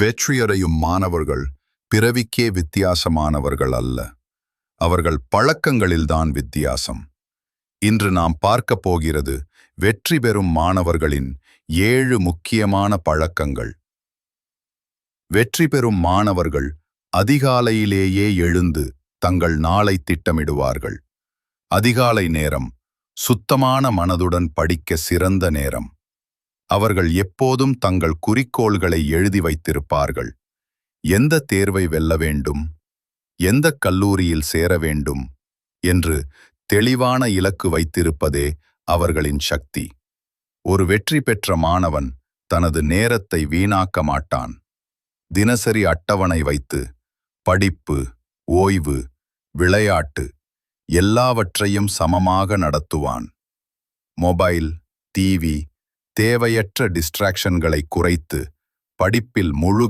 வெற்றியடையும் மாணவர்கள் பிறவிக்கே வித்தியாசமானவர்கள் அல்ல. அவர்கள் பழக்கங்களில்தான் வித்தியாசம். இன்று நாம் பார்க்கப் போகிறது வெற்றி பெறும் மாணவர்களின் ஏழு முக்கியமான பழக்கங்கள். வெற்றி பெறும் மாணவர்கள் அதிகாலையிலேயே எழுந்து தங்கள் நாளை திட்டமிடுவார்கள். அதிகாலை நேரம் சுத்தமான மனதுடன் படிக்க சிறந்த நேரம். அவர்கள் எப்போதும் தங்கள் குறிக்கோள்களை எழுதி வைத்திருப்பார்கள். எந்த தேர்வை வெல்ல வேண்டும்? எந்த கல்லூரியில் சேர வேண்டும்? என்று தெளிவான இலக்கு வைத்திருப்பதே அவர்களின் சக்தி. ஒரு வெற்றி பெற்ற மாணவன் தனது நேரத்தை வீணாக்க மாட்டான். தினசரி அட்டவணை வைத்து படிப்பு ஓய்வு விளையாட்டு எல்லாவற்றையும் சமமாக நடத்துவான். மொபைல் டிவி தேவையற்ற டிஸ்ட்ராக்ஷன்களை குறைத்து படிப்பில் முழு